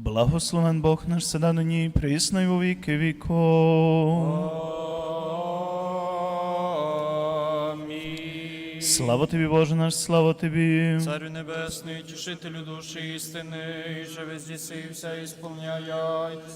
Благословен Бог наш седа нині, і присно й во віки віков. Слава тобі, Боже наш, слава тобі. Царю небесний, тішителю душі істини, і же везді вся ісполняй,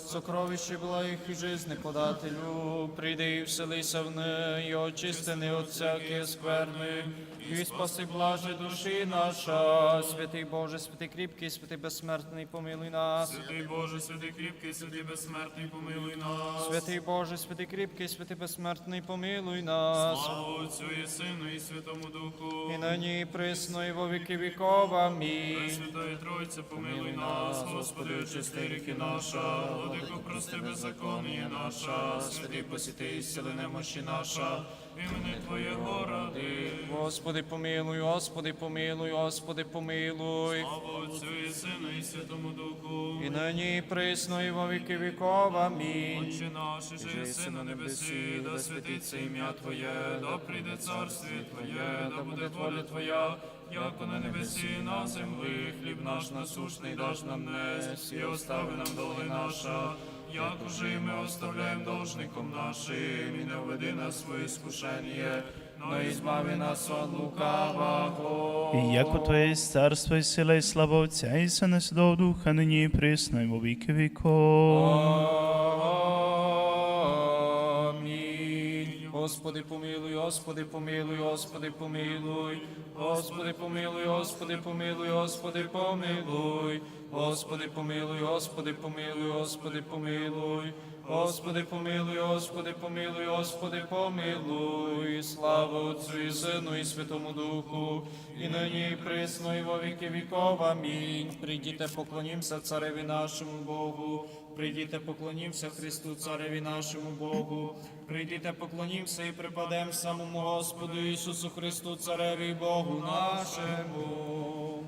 сокровище благих і жизни подателю, прийди і вселися в неї, очистини от всякі скверни, і спаси блаже душі наша, святий Боже, святий кріпкий, святий безсмертний, помилуй нас. Святий Боже, святий кріпкий, святий безсмертний, помилуй нас. Святий Боже, святий кріпкий, святий безсмертний, помилуй нас. Слава Отцю і Сину і Святому Духу. І нині і присно, і во віки віков. Амінь. Святої Тройце, помилуй нас, Господи, очисти ріки наша, Владико, прости беззаконніє наша, святий посіти і сили немощі наша, імени Твоєго ради. Господи, помилуй, Господи, помилуй, Господи, помилуй. Слава Отцю і Сину і Святому Духу. І нині і присно, і во віки віков. Амінь. Отче наш, же єси на небесі, да святиться ім'я Твоє, да прийде царстві Твоє, да буде воля Твоя, яко на небесі, на землі, хліб наш насушний даш нам днес, і остави нам доли наша, як уже ми оставляємо должником нашим, і не введи нас в своє скушення, но избави збави нас від лукавого. І яко Твоє є царство і сила і слава Отця і Сина і Святого Духа, нині і присно і во віки віков. Господи, помилуй, Господи, помилуй, Господи, помилуй. Господи, помилуй, Господи, помилуй, Господи, помилуй. Господи, помилуй, Господи, помилуй, Господи, помилуй. Господи, помилуй, Господи, помилуй, Господи, помилуй. Слава Отцю і Сину і Святому Духу, і нині присно, і во віки віков. Амінь. Прийдіте, поклонімся цареві нашому Богу. Прийдіте, поклонімся Христу, цареві нашому Богу. Прийдіте, поклонімся і припадем самому Господу Ісусу Христу, цареві Богу нашому.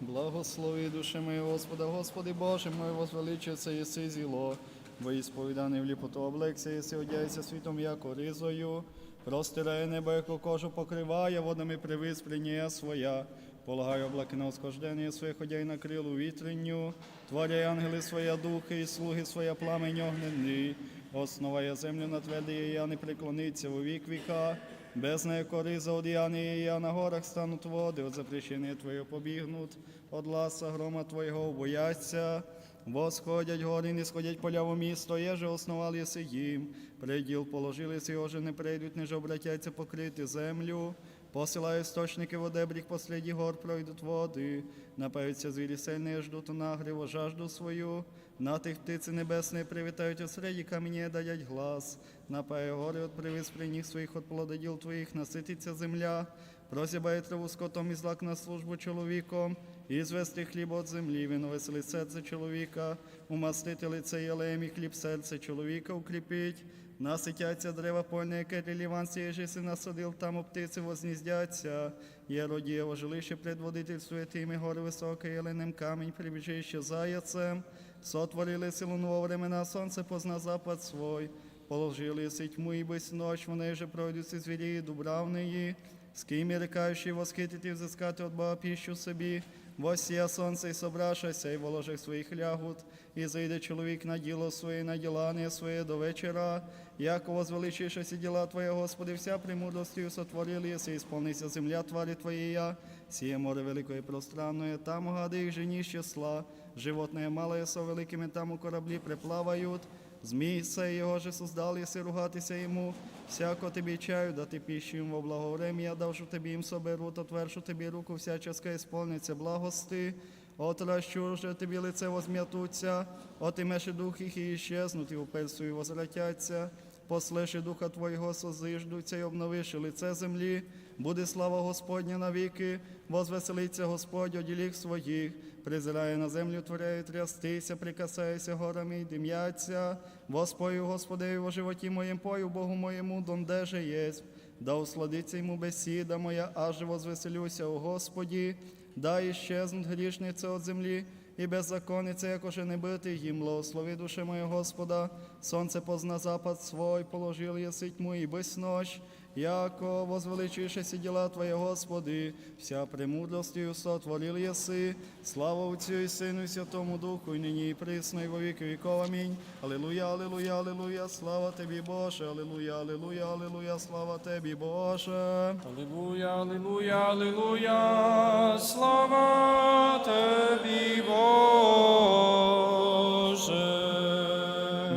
Благослови душе моє Господа, Господи Боже мой, возвеличиться єси зіло, бо ісповіданий в ліпоту облекся, єси одяйся світом, яко ризою, простирає небо, яко кожу покриває, водами привис приніє своя, полагає облаки на осхождення своє, ходяй на крилу вітренню, творяй ангели своя духи, і слуги своя пламень огненний, основає землю на твердий, я не преклониться у вік віка, без неї кориза одіяння, я на горах стануть води, от запрещення Твоє побігнуть, от ласа грома Твоєго бояться. Восходять гори, не сходять поля в місто, еже основали єси їм. Приділ положили си, оже не прийдуть, неж обратяться покрити землю. Посилає істочники в одебріх, посліді гор пройдуть води. Напаються звірі сильні, ждуть нагріву, жажду свою. На тих птиці небесні привітають у середі камені даять глас. Напає гори от привіз при них своїх от плододіл твоїх, насититься земля. Просібає траву скотом і злак на службу чоловіком, і звести хліб от землі, він веселить серце чоловіка, умастити лице єлеєм і хліб серце чоловіка укріпить. Наситяться дерева польне, яке реліван сієжи си насадил, там у птиці возніздяться. Є родієво жилище предводительствує тими гори високе, єленем камінь прибіжище заяцем. Сотворили силу нового времена, сонце позна запад свой. Положили си тьму і без ночь, вони же пройдуть зі звірі дубравної. З ким і рекаючи восхитити взискати от Бога піщу собі, восія сонце і собрашася, і воложих своїх лягут, і зайде чоловік на діло своє, на ділання своє до вечора, як возвеличишся діла Твоє, Господи, вся премудростю сотворили, єси, і сповнися земля тварі Твоєя, сіє море великое і пространное, там гади їх жені числа, животне мале со великими там у кораблі приплавають, Змій се його же создал, єси ругатися йому, всяко тобі чаю, дати пищу їм во благоврем'я, давши тобі їм соберу, отвершу тобі руку, всяческа ісполниться. Благости, отращу тобі лице возм'ятуться, отимеши дух їх і іщезнуть, і у пельсу і возвратяться, послеши духа Твоєго созиждуться і обновиши лице землі, буде слава Господня навіки, возвеселиться Господь оділіх своїх, призирає на землю, творяє трястися, прикасається горами й дим'яться, Воспою Господи, во животі моєм пою, Богу моєму, донде же єсть, да усладиться йому бесіда моя, аж возвеселюся у Господі, да іщезнуть грішниці от землі, і беззаконниця, якоже не бити їм, благослови душе моє Господа, сонце позна запад свой, положил єси тьму і без ночь, яко возвеличишеся дела Твои, Господи, вся премудростью сотворил еси, слава Отцю и Сыну и Святому Духу, и ныне и присно, и во веки веков. Аминь. Аллилуйя, аллилуйя, аллилуйя, слава Тебе, Боже, аллилуйя, аллилуйя, аллилуйя, слава Тебе, Боже. Аллилуйя, аллилуйя, аллилуйя, слава Тобі, Боже.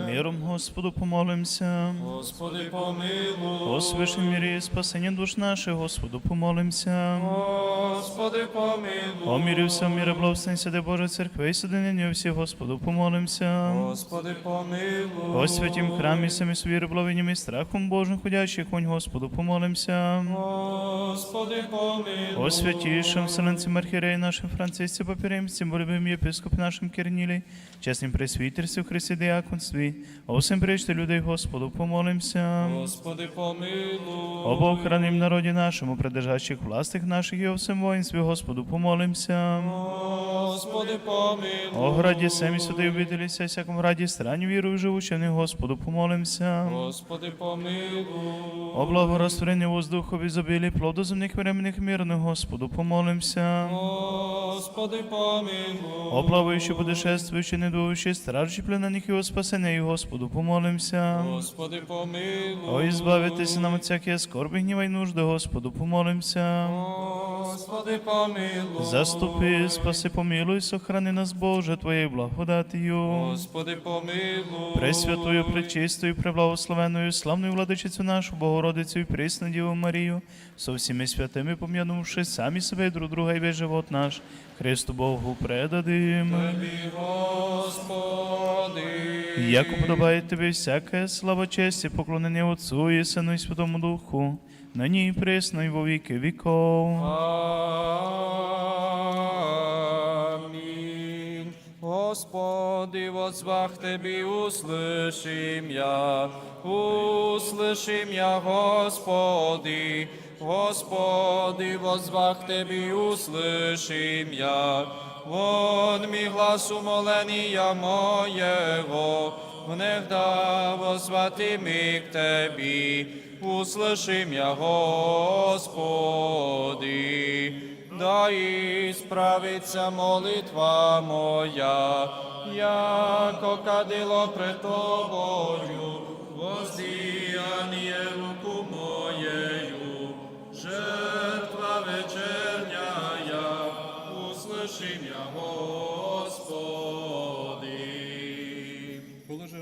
Миром Господу помолимся. Господи, помилуй. О свишній мірі спасення душ наших, Господу помолимся. Господи, помилуй. О мірі всього міра благословен сяде Божа церкви і соединення всіх, Господу помолимся. Господи, помилуй. О святім храмі самі з віробловенням і страхом Божим ходящих, вонь Господу помолимся. Господи, помилуй. О вселенцем архиереи нашим Франциске Папиремце, болюбим епископ нашим Кирниле, честным пресвитерстве в Христе диаконстве, о всем прежде людей Господу помолимся. Господи, помилуй. Об охраним народе нашему, придержащих властях наших и о всем воинстве Господу помолимся. Господи, помилуй. О граді семі святої обителіся, всякому граді страні вірую живучи в Господу помолимся. Господи, помилуй. О благорастворенні воздуху, ізобілі, плоду земних временних мирних, Господу помолимся. Господи, помилуй. О плаваючи, путешествуючи, недуючи, стражі пленених і о спасення, і Господу помолимся. Господи, помилуй. О, ізбавитися нам от всякої скорби, гніва й нужди, Господу помолимся. Господи, помилуй. Заступи, спаси, помилуй, сохрани нас, Боже, Твоєю благодатію. Господи, помилуй. Пресвятою, пречистою, преблагословенною, славною владичицю нашу, Богородицю і присну Діву Марію, со всіми святими пом'янувши самі себе і друг друга і весь живот наш, Христу Богу предадим. Тобі, Господи. Як уподобає тобі всяка слава, честь і поклонення Отцу і Сину і Святому Духу, нині і присно, і во віки віков. Амінь. Господи, возвах Тебі услышим я, услышим я, Господи, Господи, возвах Тебі услышим я, вон мій глас умоления моєго, внегда возвати ми к Тебі, услышим я, Господи. Да исправится молитва моя, яко кадило пред Тобою, воздіяние руку моєю, жертва вечерняя, услышим я, Господи.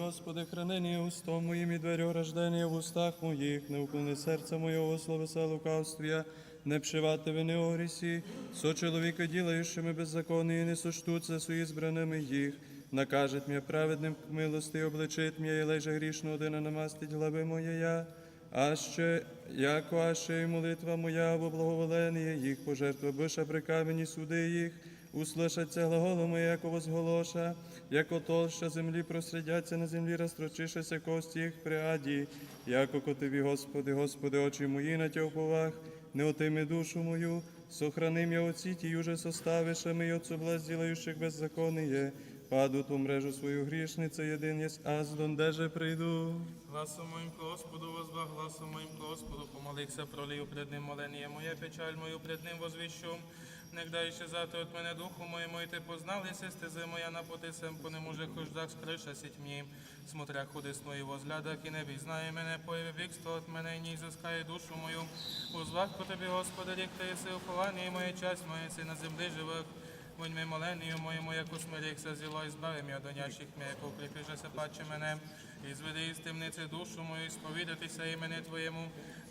Господи, хранение устом моим и дверю рождения в устах моих, не уклони серця моєго словеса лукавствия, не пшивати вини орісі, со чоловіка ділаючими беззаконні, не соштуться з избраними їх, накажет м'я праведним милости, обличить м'я, і леже грішно одина намастить глави моєя, а ще, яко аще і молитва моя во благоволення їх, пожертва биша при камені суди їх, услышаться глаголу моє, яко возголоша, яко толща землі просредяться на землі, розтрочишеся кості їх при аді, яко котиві, Господи, Господи, очі мої на тя уповах, не отими душу мою, сохрани м'я оці ті уже составишами, і от соблазн ділаючих беззаконніє, паду ту мрежу свою грішниця, єдин єсть, аз дондеже прийду. Гласом моїм Господу возвах, гласом моїм Господу, помолився, пролию пред ним моление моє, печаль мою пред ним возвіщу. Негда іще зати от мене духу моєму, і ти познав, єси стези моя на поти сем, по нему же хождах скриша сітьмі. Смотря худи сної возглядах, і не знає мене, появи вікство от мене, і ній зискає душу мою. Узвах по тобі, Господи, рік ти єси уховання, і моя часть моя си на землі живих. Вонь ми моленію моєму, як усмирікся зіло, і збави м'я до нячих м'я, як укріпіжеся паче мене, і зведи із темниці душу мою, і сповідатися імені Твоєму.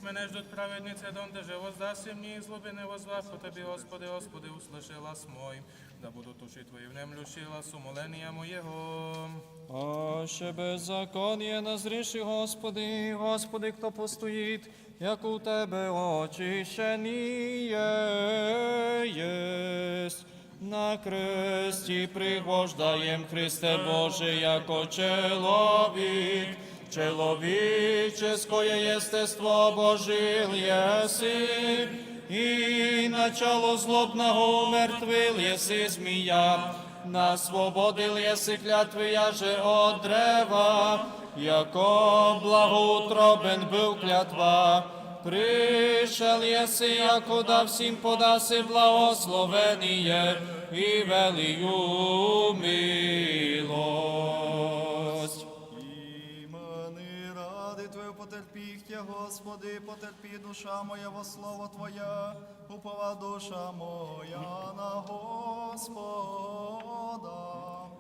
Мене ждуть праведниці, донде же воздаси мені, і злоби не возвах по Тобі, Господи, Господи, услыши лас мой, да буду туші Твої внемлющі лас умолення моєго. А ще беззаконніє назріши, Господи, Господи, хто постоїть, як у Тебе очищеніє єсть. На кресті пригвождаєм Христе Боже, яко чоловік, Человеческое естество Божил еси, и начало злобного умертвил еси змія, насвободил еси клятви яже от древа, яко благоутробен був клятва, Пришел єси, якода всім подаси благословеніє і велію милость. Імени ради Твою потерпіхтя, Господи, потерпі душа моя во слово Твоя, упова душа моя на Господа.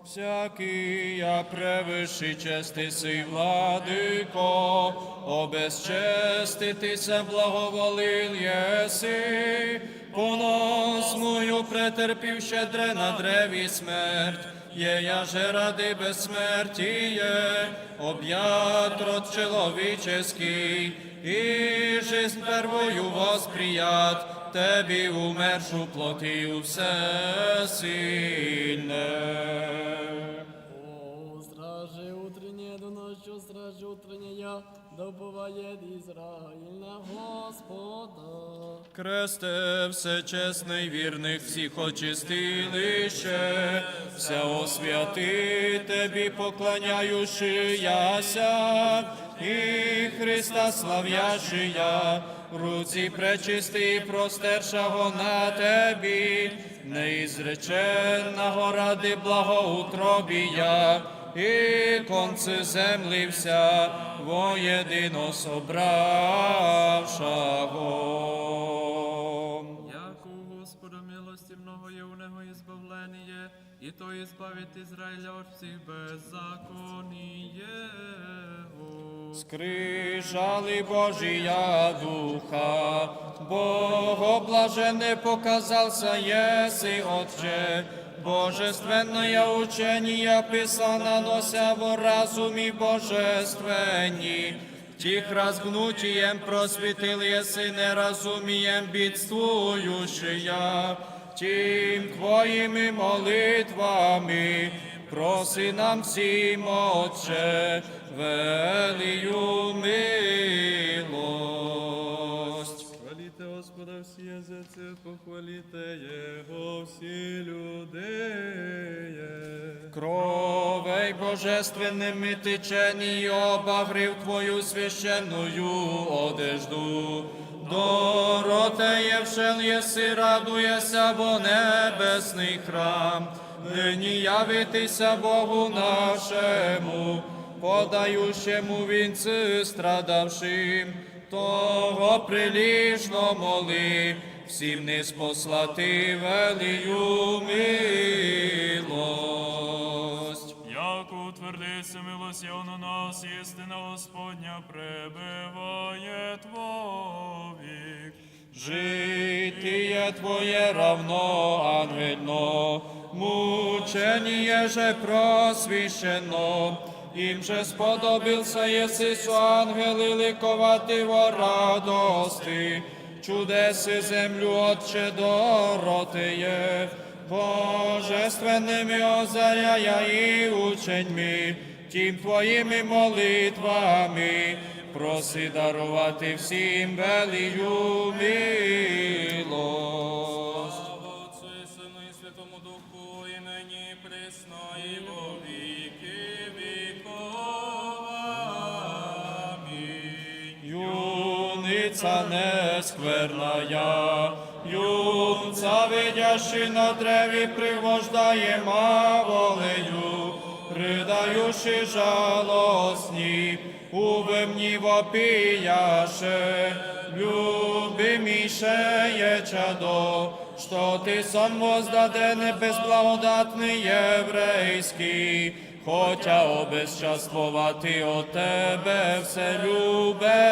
Всякий я превиши чести сей владико, обезчеститися благоволил єси, понос мою претерпів щедре на древі смерть, є я же ради безсмертіє, об'ят род человеческий, і жизнь первою восприят, Тебі умершу плотію все сильне. О, стражи утреннее до ночью, стражи утренняя, добывает Израиль на Господа. Кресте всечесний, вірних всіх очистилище, вся освяти Тебі поклоняючи яся, і Христа славяши я, руці пречисти простершого на Тебі, неізреченного ради благоутробія, і конце землі вся воєдино собравшого. Яко у Господа милости много є избавление, и то избавит Израиля от всех беззаконий его. Скрижали Божия духа, Богоблаженне показался еси, Отче, Божественное учение писано нося в разумі божественні, Тих разгнутием просвітил єси неразумієм бідствуючия, тим Твоїми молитвами проси нам всім, Отче, велію милость. Хвалите Господа всі язиці, похвалите Його всі люди. Кровей божественними течені обагрив Твою священную одежду. Доротеєвшел єси, радуєся, бо небесний храм, нині явитися Богу нашему, подаючому вінці страдавшим, того приліжно моли, всім не спослати велію милость. Яко утвердися милость на нас, істина Господня пребиває Твовік. Житие Твоє равно ангельно, мученіє же просвіщено, їм же сподобився єси со ангели ликовати во радости, чудеси землю Отче доротиє, божественними озаряя і ученьми, тим Твоїми молитвами, проси дарувати всім велію милость. Юниця нескверная, юнця видящий на древі пригвождає маволею, придаючи жалосні, у вимні вопіяше, любиміше є чадо, що ти сон воздадене безблагодатний єврейський, Хотя обезчаствувати от тебе все любесне.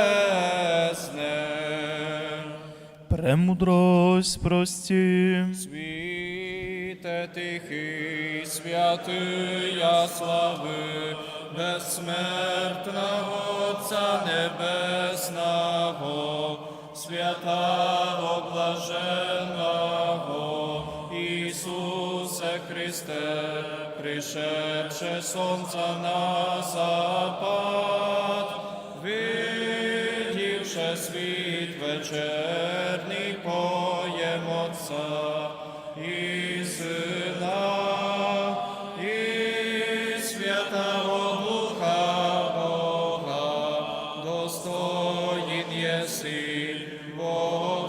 Премудрость прості. Світе тихий, святия слави, безсмертного Отця Небесного, святого блаженного, Ісусе Христе, пришедше сонця на запад, видівши світ вечерний поєм Отця і Сина, і Святого Духа Бога, достоїн єси, во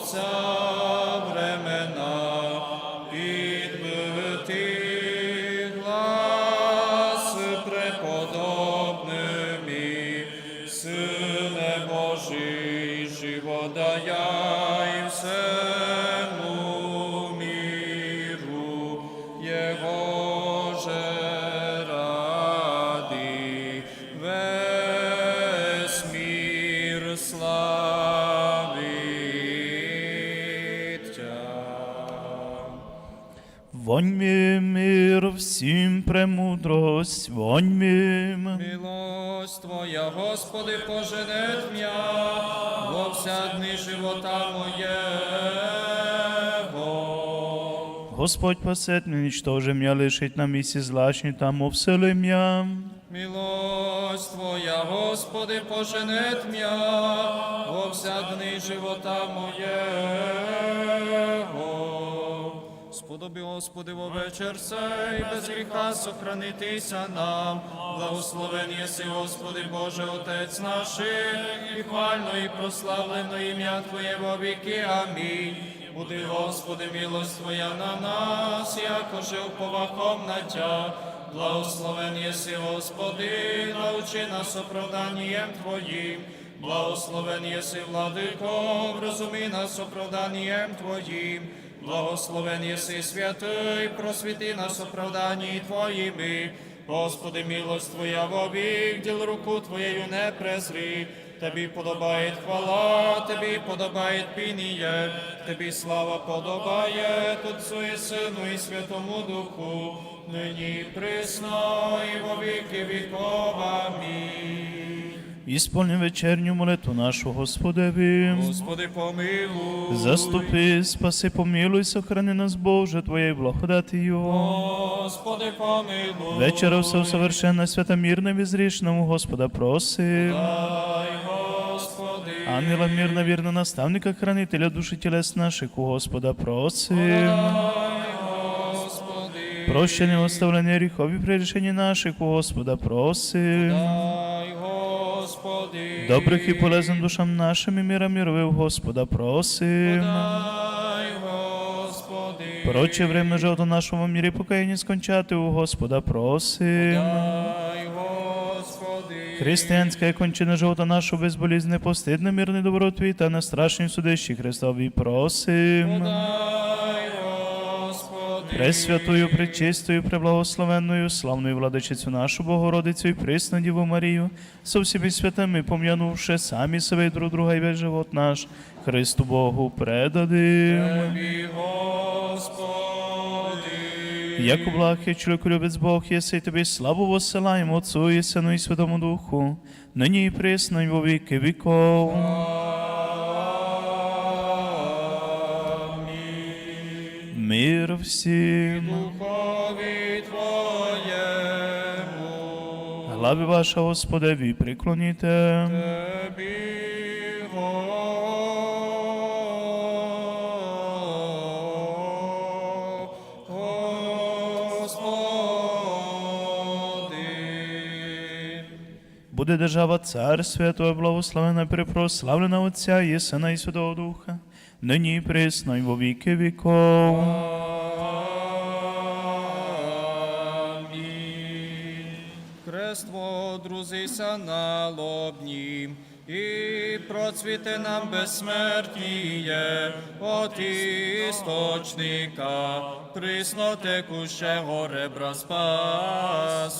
Воньми мир всім премудрость, воньми. Милость Твоя, Господи, поженет м'я во вся дни живота моєго. Господь посет мне, ничтоже меня лишить на місці злачні, там обсели м'я. Милость Твоя, Господи, поженет м'я во вся дни живота моєго. Сподоби, Господи, во вечір сей, без гріха сохранитися нам. Благословен єси, Господи, Боже, Отець наш, і хвально і прославлено ім'я Твоє во віки. Амінь. Буди, Господи, милость Твоя на нас, яко жив повахом на Тя. Благословен єси, Господи, научи нас оправданням Твоїм. Благословен єси, Владико, врозумі нас оправданням Твоїм. Благословен єси, святий, просвіти нас оправданні Твоїми. Господи, милость Твоя вовік, діл руку Твоєю не презри. Тобі подобає хвала, тобі подобає пініє, тобі слава подобає Отцу і Сину і Святому Духу, нині присно і во віки віков. Амінь. Ісполни вечерню молитву нашу Господеві. Господи, помилуй. Заступи, спаси, помилуй, сохрани нас, Боже, Твоєю благодатію. Господи, помилуй. Вечера все совершенно свята мирна безрішному Господа просим. Дай, Господи. Ангела мирно, вірно, наставника, хранителя душі тілес наших, у Господа просим. Прощення, оставлення гріхові прирішення наших, у Господа просим. Дай, Господи. Добрих і полезних душам нашим і міра міровив, Господа просим. Дай, Господи. Проче время жовто нашому мірі покаяння скончати, у Господа просим. Дай, Господи. Християнська кончина жовта нашу безболізне, постидне, мирне добротві та на страшній судищі Христові просим. Дай, Господи. Пресвятую, пречистою, преблагословенною, славною владичицю нашу Богородицю і присну Діву Марію, со всіми святими пом'янувши самі себе і друг друга і весь живот наш, Христу Богу предадим. Тобі, Господи. Як облахи, чоловіку любець Бог, єси, тобі славу воссилаємо Отцу і Сину і Святому Духу, нині і присно, і во віки віков. Мир всім. Духові Твоєму. Глави ваша, Господеві, приклоніте. Тобі, Буде держава цар святого, благословена, перепрославлена Отця і Сина і Святого Духа, нині присно, і во віки віков. Амінь. Крество, друзися на лобні, і процвіте нам безсмертніє, от істочника, присно текущего ребра Спасова.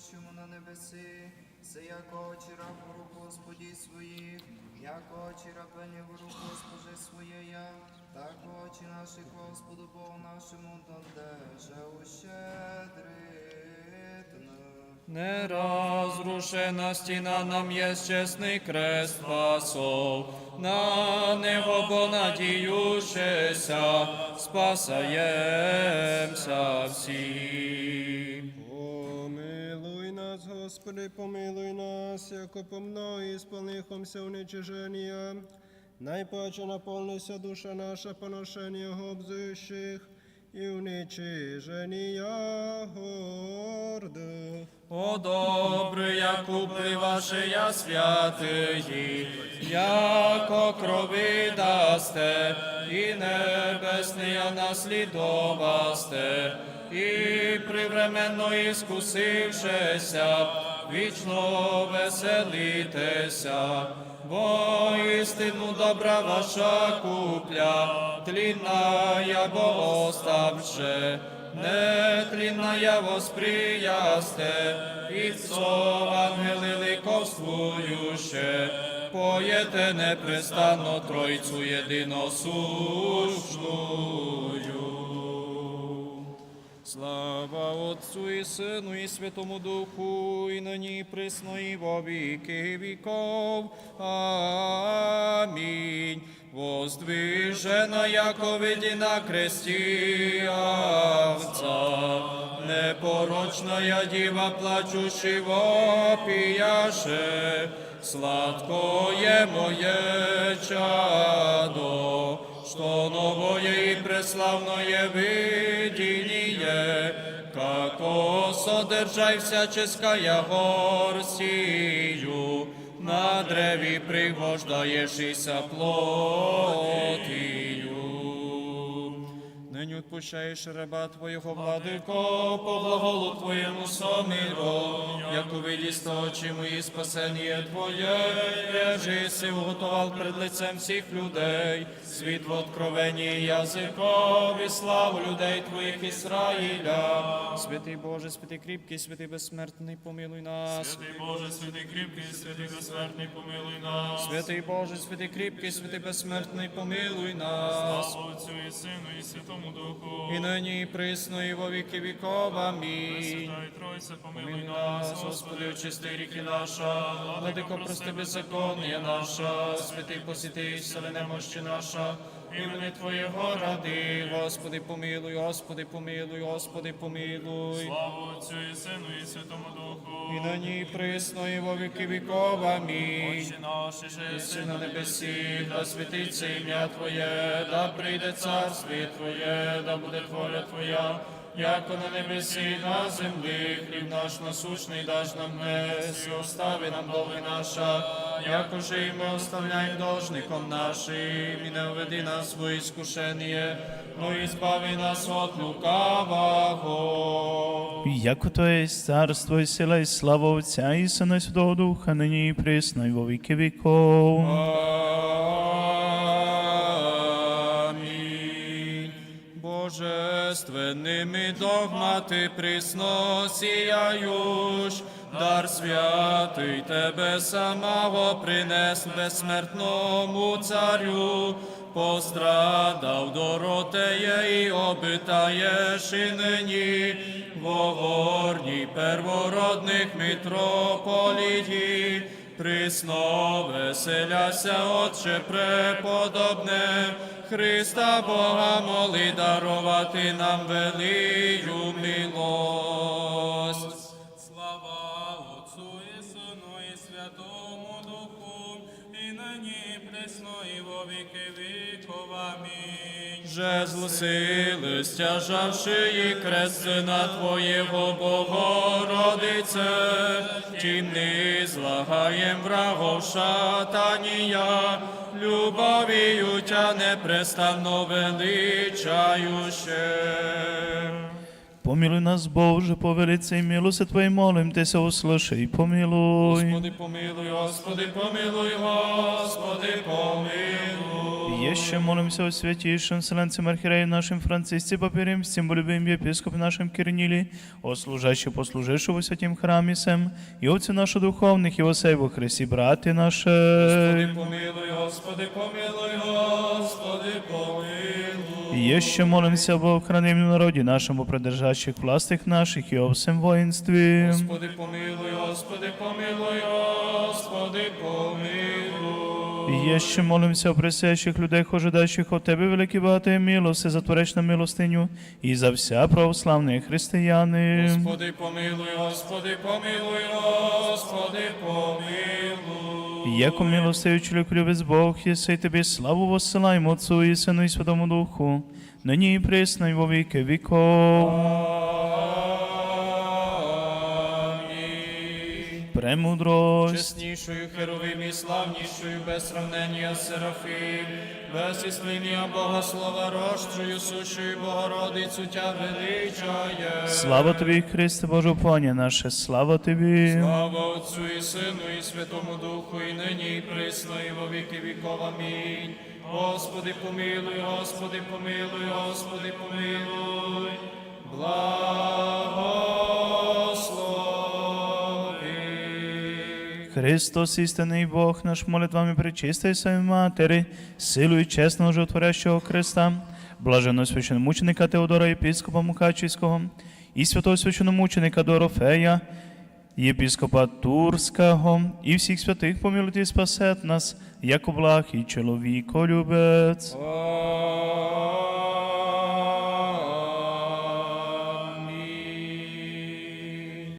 Мої, на небесі, се як очі раб в Господі своїх, як очі рабині в руку Госпожи своєя, так очі наші Господу Богу нашому додеже ущедритно. Неразрушена стіна нам є чесний крест спасов, на него бо спасаємся всі. Господи, помилуй нас, яко по мною спалихомся уничиження. Найпаче наповнися душа наша поношення обзущих і уничиження гордих. О, добре, як ваше я святиї, яко крови дасте, і небесне наслідовасте, і привременно іскусившися, вічно веселитеся. Бо істину добра ваша купля, тлінна я бо оставше, не тлінна я восприясте, і цо ангели ликовствующе, поєте непрестанно Тройцю єдиносушную. Слава Отцу і Сину, і Святому Духу, і нині і присно, і во віки віков. Амінь. Воздвижена, яко виді на кресті овца, непорочная діва, плачущий вопіяше, сладкое моє чадо, что новое и преславное видение, како содержай всяческая горсію, на древі пригождаєшся плотію. Нині відпущаєш раба Твоєго, владико, по благолу Твоєму somiro, як увидість очі мої спасення Твоє, режи си уготовав пред лицем всіх людей, світло откровення язиков і славу людей Твоїх Ісраїля. Святий Боже, святий кріпкий, святий безсмертний, помилуй нас. Святий Боже, святий кріпкий, святий безсмертний, помилуй нас. Святий Боже, святий кріпкий, святий безсмертний, помилуй нас. Слава Отцю і Сину, і Святому Духу. І нині і присно, і во віки віков. Амінь. Святої Тройце, помилуй нас, Господи, очисти ріки наша, владико, прости беззаконня наша, святий посіти, сили немощі наша, імени Твоєго ради, Господи, помилуй, Господи, помилуй, Господи, помилуй. Слава Отцю і Сину, і Святому Духу. І на ній присно, і во віки віков. Амінь. Отче наш, Єси на небесі, да святиться ім'я Твоє, да прийде царство Твоє, да буде воля Твоя, яко на небесі, на землі, хліб наш насущний даж нам днес, і остави нам долги наша, яко же і ми оставляємо должником нашим, і не введи нас в іскушення, но і збави нас от лукавого. Яко то є царство і сила і слава Отця і Сина і Святого Духа, нині і присно, і во віки віков. Амінь. Божественними догмати присно сіяюш, дар святий тебе самого принес безсмертному царю, пострадав доротеє і обитаєш і нині. В огорній первородних митрополії. Присно веселяся, Отче преподобне, Христа Бога моли дарувати нам велию милость. Слава Отцу і Сину і Святому Духу, і нині пресно, і во віки віков. Амінь. Же злосили, стяжавши і крест Сина Твоєго Богородице, тим не злагаєм врагов шатанія, любов'ю тя непрестанно величающе. Помилуй нас, Боже, по велице милости Твоей, молим Тися, услыши и помилуй. Господи, помилуй, Господи, помилуй, Господи, помилуй. Еще молимся о святейшем Вселенцем Архиерею нашим Франциске Папирем, всем любим епископе нашим Кирниле, о служащих послужившего в святім храмі сем, і отці наших духовних, і осей во Христі, брати наші. Господи, помилуй, Господи, помилуй, Господи, помилуй. І ще молимся об охранимом народі нашому, придержащих властих наших і о всем воїнстві. Господи, помилуй, Господи, помилуй, Господи, помилуй. І ще молимся о присящих людей, ожидаючих от Тебе, великі багатої милости, затвореч на милостиню, і за вся православні християни. Господи, помилуй, Господи, помилуй, Господи, помилуй. Яко милостивий чоловік любець Бог, єси тобі славу воссилаємо Отцу і Сину і Святому Духу, нині і присно, і во віки віков. Премудрость. Чеснішою херовим і славнішою, без сравнення Серафим, без ісління Бога слова рощою, сущою Богородицю тя величає. Слава тобі, Христе Боже, поня наше, слава тобі. Слава Отцю і Сину, і Святому Духу, і нині, і присно, і во віки віков. Амінь. Господи, помилуй, Господи, помилуй, Господи, помилуй. Благослови. Христос, істинний Бог наш, молитвами причистої своєї Матері, силою чесного животворящого Христа, блаженного священомученика Теодора єпископа Мукачівського і святого священомученика Дорофея, єпископа Турського і всіх святих помилуйте і спасет нас, як благ і чоловіколюбець. Амінь.